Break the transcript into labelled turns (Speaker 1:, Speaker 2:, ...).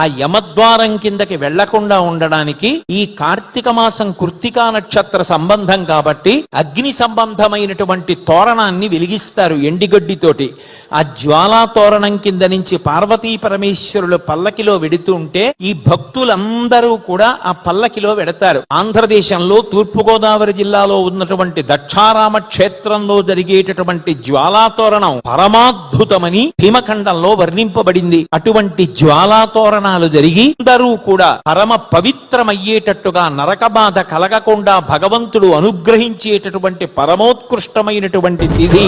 Speaker 1: ఆ యమద్వారం కిందకి వెళ్ళకుండా ఉండడానికి ఈ కార్తీక మాసం కృత్తికా నక్షత్ర సంబంధం కాబట్టి అగ్ని సంబంధమైనటువంటి తోరణాన్ని వెలిగిస్తారు ఎండిగడ్డితోటి. ఆ జ్వాలా తోరణం కింద నుంచి పార్వతీ పరమేశ్వరులు పల్లకిలో వెడుతుంటే ఈ భక్తులందరూ కూడా ఆ పల్లకిలో వెడతారు. ఆంధ్రదేశంలో తూర్పుగోదావరి జిల్లాలో ఉన్నటువంటి దక్షారామ క్షేత్రంలో జరిగేటటువంటి జ్వాలా తోరణం పరమాద్భుతమని భీమఖండంలో వర్ణింపబడింది. అటువంటి జ్వాలా తోరణాలు జరిగి అందరూ కూడా పరమ పవిత్రమయ్యేటట్టుగా నరక బాధ కలగకుండా భగవంతుడు అనుగ్రహించేటటువంటి పరమోత్కృష్టమైనటువంటి తిథి.